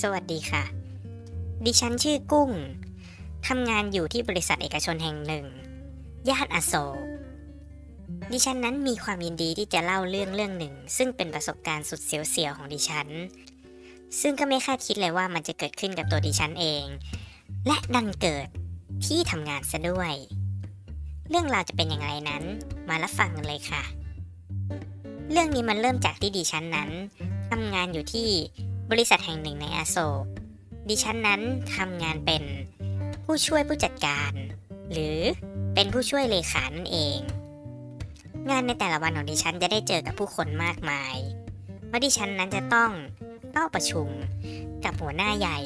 สวัสดีค่ะ ดิฉันชื่อกุ้ง ทำงานอยู่ที่บริษัทเอกชนแห่งหนึ่ง ย่านอโศก ดิฉันนั้นมีความยินดีที่จะเล่าเรื่องเรื่องหนึ่ง ซึ่งเป็นประสบการณ์สุดเสียวๆของดิฉัน ซึ่งก็ไม่คาดคิดเลยว่ามันจะเกิดขึ้นกับตัวดิฉันเอง และดันเกิดที่ทำงานซะด้วย เรื่องราวจะเป็นอย่างไรนั้น มารับฟังกันเลยค่ะ เรื่องนี้มันเริ่มจากที่ดิฉันนั้นทำงานอยู่ที่ บริษัทแห่งหนึ่งในอโศกดิฉันนั้นทำงานเป็นผู้ช่วยผู้จัดการ หรือเป็นผู้ช่วยเลขานั่นเอง งานในแต่ละวันของดิฉันจะได้เจอกับผู้คนมากมายเพราะดิฉันนั้นจะต้องเข้าประชุมกับหัวหน้าใหญ่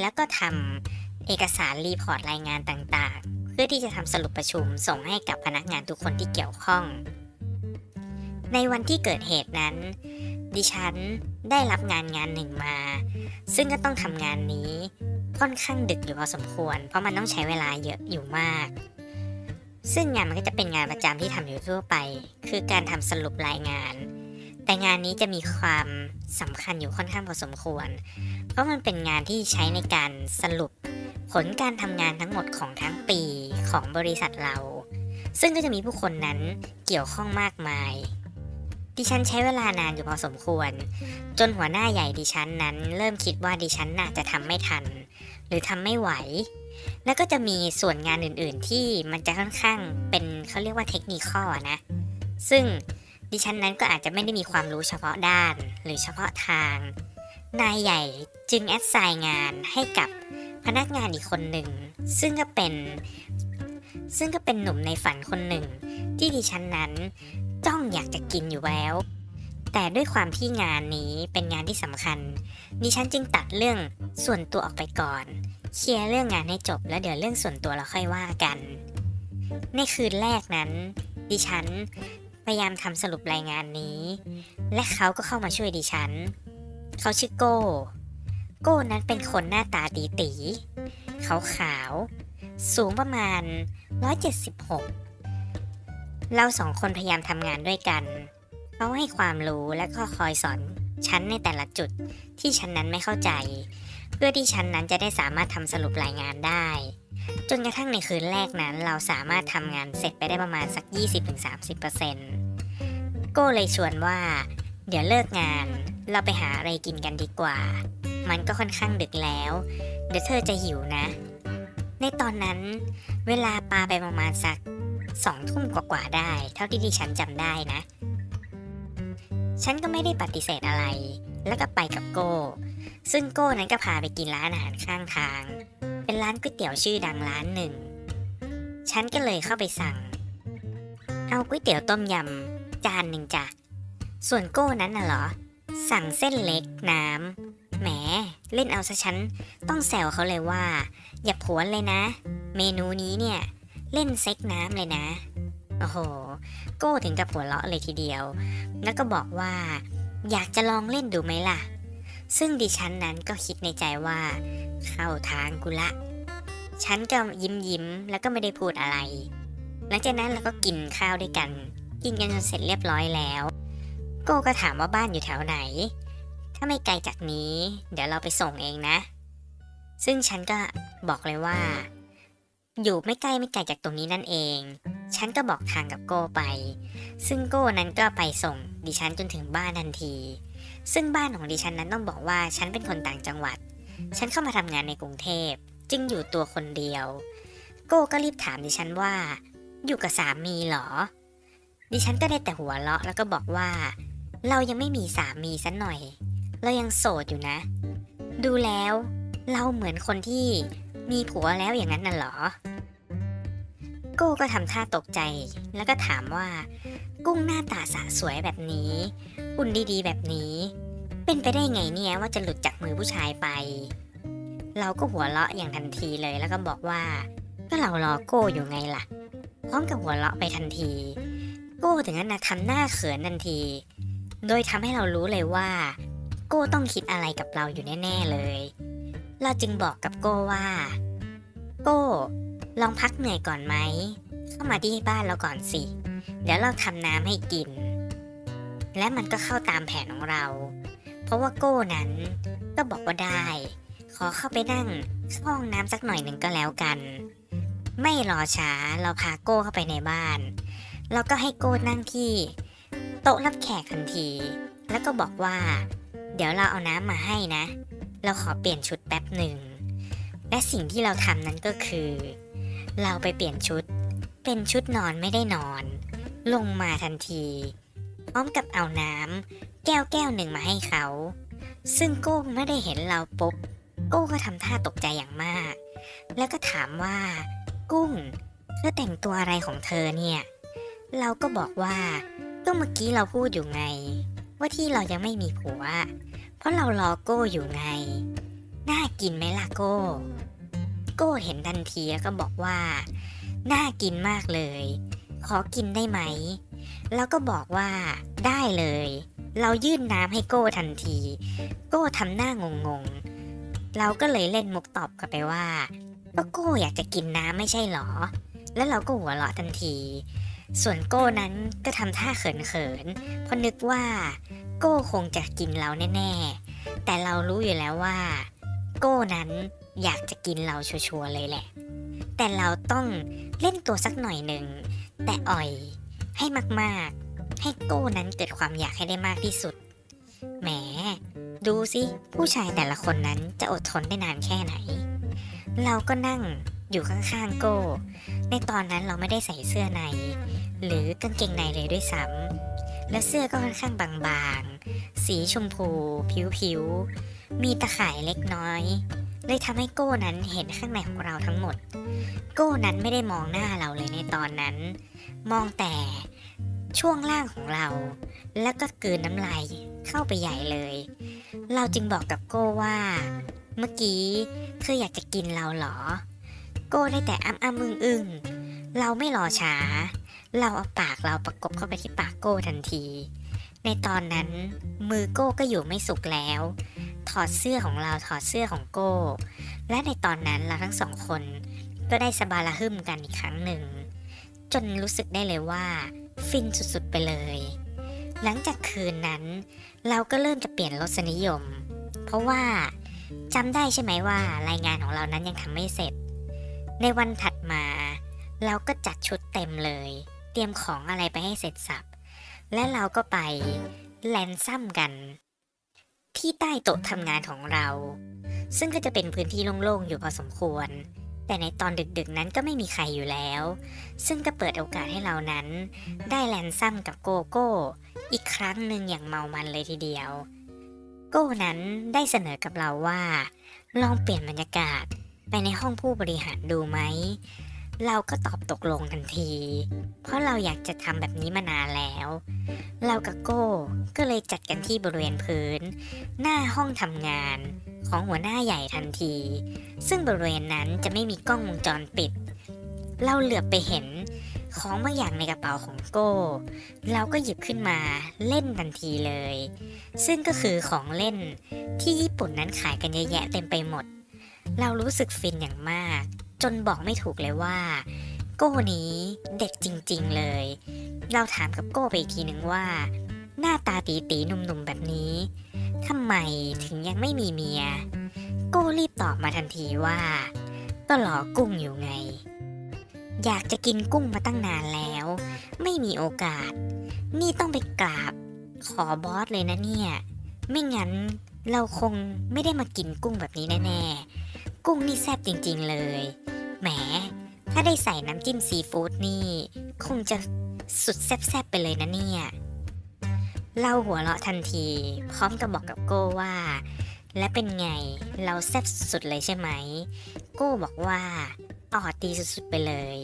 แล้วก็ทำเอกสารรีพอร์ตรายงานต่างๆ เพื่อที่จะทำสรุปประชุมส่งให้กับพนักงานทุกคนที่เกี่ยวข้อง ในวันที่เกิดเหตุนั้น ดิฉันได้รับงานงานหนึ่งมา ซึ่งก็ต้องทำงานนี้ ค่อนข้างดึกอยู่พอสมควร เพราะมันต้องใช้เวลาเยอะอยู่มาก ซึ่งงานมันก็จะเป็นงานประจำที่ทำอยู่ทั่วไป คือการทำสรุปรายงาน แต่งานนี้จะมีความสำคัญอยู่ค่อนข้างพอสมควร เพราะมันเป็นงานที่ใช้ในการสรุป ผลการทำงานทั้งหมดของทั้งปีของบริษัทเรา ซึ่งก็จะมีผู้คนนั้นเกี่ยวข้องมากมาย ดิฉันใช้เวลานานอยู่พอสมควร จนหัวหน้าใหญ่ดิฉันนั้น เริ่มคิดว่าดิฉันน่าจะทำไม่ทัน หรือทำไม่ไหว แล้วก็จะมีส่วนงานอื่นๆ ที่มันจะค่อนข้างเป็นเขาเรียกว่าเทคนิคอนะ ซึ่งดิฉันนั้นก็อาจจะไม่ได้มีความรู้เฉพาะด้าน หรือเฉพาะทาง นายใหญ่จึงแอดไซน์งานให้กับพนักงานอีกคนหนึ่ง ซึ่งก็เป็น ซึ่งก็เป็นหนุ่มในฝันคนหนึ่ง ที่ดิฉันนั้น จ้องอยากจะกินอยู่แล้ว แต่ด้วยความที่งานนี้เป็นงานที่สำคัญดิฉันจึงตัดเรื่องส่วนตัวออกไปก่อน เคลียร์เรื่องงานให้จบแล้วเดี๋ยวเรื่องส่วนตัวเราค่อยว่ากัน ในคืนแรกนั้น ดิฉันพยายามทำสรุปรายงานนี้ และเขาก็เข้ามาช่วยดิฉัน เขาชื่อโก้ โก้นั้นเป็นคนหน้าตาตีตีขาวขาว สูงประมาณ 176 เราสองคนพยายามทำงานด้วยกัน เขาให้ความรู้และก็คอยสอนฉันในแต่ละจุดที่ฉันนั้นไม่เข้าใจ เพื่อที่ฉันนั้นจะได้สามารถทำสรุปรายงานได้ จนกระทั่งในคืนแรกนั้นเราสามารถทำงานเสร็จไปได้ประมาณสัก 20-30%โก้เลยชวนว่า เดี๋ยวเลิกงาน เราไปหาอะไรกินกันดีกว่า มันก็ค่อนข้างดึกแล้ว เดี๋ยวเธอจะหิวนะ ในตอนนั้น เวลาปาไปประมาณสัก สองทุ่มกว่าๆได้ เท่าที่ดิฉันจำได้นะ ฉันก็ไม่ได้ปฏิเสธอะไร แล้วก็ไปกับโก้ ซึ่งโก้นั้นก็พาไปกินร้านอาหารข้างทาง เป็นร้านก๋วยเตี๋ยวชื่อดังร้านหนึ่ง ฉันก็เลยเข้าไปสั่ง เอาก๋วยเตี๋ยวต้มยำจานหนึ่งจ้ะ ส่วนโก้นั้นน่ะเหรอ สั่งเส้นเล็กน้ำแหมเล่นเอาซะฉันต้องแซวเขาเลยว่า อย่าผวนเลยนะ เมนูนี้เนี่ย เล่นเซ็กน้ำเลยนะ โอ้โห โก้ถึงกับหัวเราะเลยทีเดียว แล้วก็บอกว่า อยากจะลองเล่นดูไหมล่ะ ซึ่งดิฉันนั้นก็คิดในใจว่า เข้าทางกูละ ฉันก็ยิ้มยิ้มแล้วก็ไม่ได้พูดอะไร หลังจากนั้นเราก็กินข้าวด้วยกัน กินกันจนเสร็จเรียบร้อยแล้ว โก้ก็ถามว่าบ้านอยู่แถวไหน ถ้าไม่ไกลจากนี้ เดี๋ยวเราไปส่งเองนะ ซึ่งฉันก็บอกเลยว่า อยู่ไม่ใกล้ไม่ไกลจากตรงนี้นั่นเอง ฉันก็บอกทางกับโก้ไป ซึ่งโก้นั้นก็ไปส่งดิฉันจนถึงบ้านทันที ซึ่งบ้านของดิฉันนั้นต้องบอกว่าฉันเป็นคนต่างจังหวัด ฉันเข้ามาทำงานในกรุงเทพ จึงอยู่ตัวคนเดียว โก้ก็รีบถามดิฉันว่า อยู่กับสามีเหรอ ดิฉันก็ได้แต่หัวเราะแล้วก็บอกว่า เรายังไม่มีสามีสันหน่อย เรายังโสดอยู่นะ ดูแล้ว เราเหมือนคนที่ มีผัวแล้วอย่างนั้นน่ะเหรอ โก้ก็ทำท่าตกใจ แล้วก็ถามว่า กุ้งหน้าตาสะสวยแบบนี้หุ่นดีๆ แบบนี้ เป็นไปได้ไงเนี่ยว่าจะหลุดจากมือผู้ชายไป เราก็หัวเราะอย่างทันทีเลยแล้วก็บอกว่า ก็เรารอโก้อยู่ไงล่ะ พร้อมกับหัวเราะไปทันที โก้ถึงนั้นนะทำหน้าเขินทันที โดยทำให้เรารู้เลยว่า โก้ต้องคิดอะไรกับเราอยู่แน่ ๆเลย เราจึงบอกกับโก้ว่า โก้ลองพักเหนื่อยก่อนไหม เข้ามาที่บ้านเราก่อนสิ เดี๋ยวเราทำน้ำให้กิน และมันก็เข้าตามแผนของเราผราะว่าโก้นั้นก็บอกว่าได้ ขอเข้าไปนั่งห้องน้ำสักหน่อยหนึ่งก็แล้วกัน ไม่รอช้าเราพาโก้เข้าไปในบ้าน แล้วก็ให้โก้นั่งที่ โต๊ะรับแขกทันที แล้วก็บอกว่า เดี๋ยวเราเอาน้ำมาให้นะ เราขอเปลี่ยนชุดแป๊บหนึ่ง และสิ่งที่เราทำนั้นก็คือ เราไปเปลี่ยนชุด เป็นชุดนอนไม่ได้นอน ลงมาทันที พร้อมกับเอาน้ำแก้วแก้วหนึ่งมาให้เขา ซึ่งโก้ไม่ได้เห็นเราปุ๊บ โก้ก็ทำท่าตกใจอย่างมาก แล้วก็ถามว่า กุ้งเธอแต่งตัวอะไรของเธอเนี่ย เราก็บอกว่าก็เมื่อกี้เราพูดอยู่ไง ว่าที่เรายังไม่มีผัว เพราะเรารอโก้อยู่ไง น่ากินไหมล่ะโก้ โก้เห็นทันทีแล้วก็บอกว่า น่ากินมากเลย ขอกินได้ไหม แล้วก็บอกว่า ได้เลย เรายื่นน้ำให้โก้ทันที โก้ทำหน้างงๆเราก็เลยเล่นมุกตอบกลับไปว่าก็โก้อยากจะกินน้ำไม่ใช่หรอ แล้วเราก็หัวเราะทันที ส่วนโก้นั้นก็ทำท่าเขินๆเพราะนึกว่า โก้คงจะกินเราแน่ ๆ แต่เรารู้อยู่แล้วว่า โก้นั้นอยากจะกินเราชัวร์ๆเลยแหละ แต่เราต้องเล่นตัวสักหน่อยหนึ่ง แต่อ่อยให้มากๆ ให้โก้นั้นเกิดความอยากให้ได้มากที่สุด แหม ดูสิ ผู้ชายแต่ละคนนั้นจะอดทนได้นานแค่ไหน เราก็นั่งอยู่ข้างๆโก้ ในตอนนั้นเราไม่ได้ใส่เสื้อใน หรือกางเกงในเลยด้วยซ้ำ และเสื้อก็ค่อนข้างบางๆ สีชมพู ผิวๆ มีตะข่ายเล็กน้อยเลยทำให้โก้นั้นเห็นข้างในของเราทั้งหมด โก้นั้นไม่ได้มองหน้าเราเลยในตอนนั้น มองแต่ช่วงล่างของเรา แล้วก็กลืนน้ำลายเข้าไปใหญ่เลย เราจึงบอกกับโก้ว่า เมื่อกี้เธออยากจะกินเราเหรอ โก้ได้แต่อ้ำอ้ำอึ้งอึ้งเราไม่รอช้า เราเอาปากเราประกบเข้าไปที่ปากโก้ทันที ในตอนนั้น มือโก้ก็อยู่ไม่สุกแล้ว ถอดเสื้อของเราถอดเสื้อของโก้ และในตอนนั้นเราทั้งสองคน ก็ได้สบาระหึ่มกันอีกครั้งหนึ่ง จนรู้สึกได้เลยว่า ฟินสุดๆไปเลย หลังจากคืนนั้น เราก็เริ่มจะเปลี่ยนรสนิยม เพราะว่าจำได้ใช่ไหมว่ารายงานของเรานั้นยังทำไม่เสร็จ ในวันถัดมา เราก็จัดชุดเต็มเลย เตรียมของอะไรไปให้เสร็จสับ และเราก็ไปแลนซัมกัน ที่ใต้โต๊ะทำงานของเรา ซึ่งก็จะเป็นพื้นที่โล่งๆอยู่พอสมควร แต่ในตอนดึกๆนั้นก็ไม่มีใครอยู่แล้ว ซึ่งก็เปิดโอกาสให้เรานั้น ได้แลนซัมกับโกโก้ อีกครั้งหนึ่งอย่างเมามันเลยทีเดียว โก้นั้นได้เสนอกับเราว่า ลองเปลี่ยนบรรยากาศไปในห้องผู้บริหารดูไหม เราก็ตอบตกลงทันที เพราะเราอยากจะทำแบบนี้มานานแล้ว เรากับโก้ก็เลยจัดกันที่บริเวณพื้น หน้าห้องทำงานของหัวหน้าใหญ่ทันที ซึ่งบริเวณนั้นจะไม่มีกล้องวงจรปิด เราเหลือบไปเห็นของบางอย่างในกระเป๋าของโก้ เราก็หยิบขึ้นมาเล่นทันทีเลย ซึ่งก็คือของเล่นที่ญี่ปุ่นนั้นขายกันเยอะแยะเต็มไปหมด เรารู้สึกฟินอย่างมากจนบอกไม่ถูกเลยว่า โก้นี้เด็กจริงๆเลย เราถามกับโก้ไปอีกทีหนึ่งว่า หน้าตาตีตีๆหนุ่มๆแบบนี้ทำไมถึงยังไม่มีเมีย โก้รีบตอบมาทันทีว่า ก็รอกุ้งอยู่ไง อยากจะกินกุ้งมาตั้งนานแล้ว ไม่มีโอกาส นี่ต้องไปกราบ ขอบอสเลยนะเนี่ย ไม่งั้นเราคงไม่ได้มากินกุ้งแบบนี้แน่ๆ กุ้งนี่แซ่บจริงๆเลย แหม ถ้าได้ใส่น้ำจิ้มซีฟู้ดนี่ คงจะสุดแซ่บๆไปเลยนะเนี่ย เล่าหัวเราะทันที พร้อมกับบอกกับโก้ว่า และเป็นไงเราแซ่บสุดๆเลยใช่ไหม โก้บอกว่าออดดีสุดๆไปเลย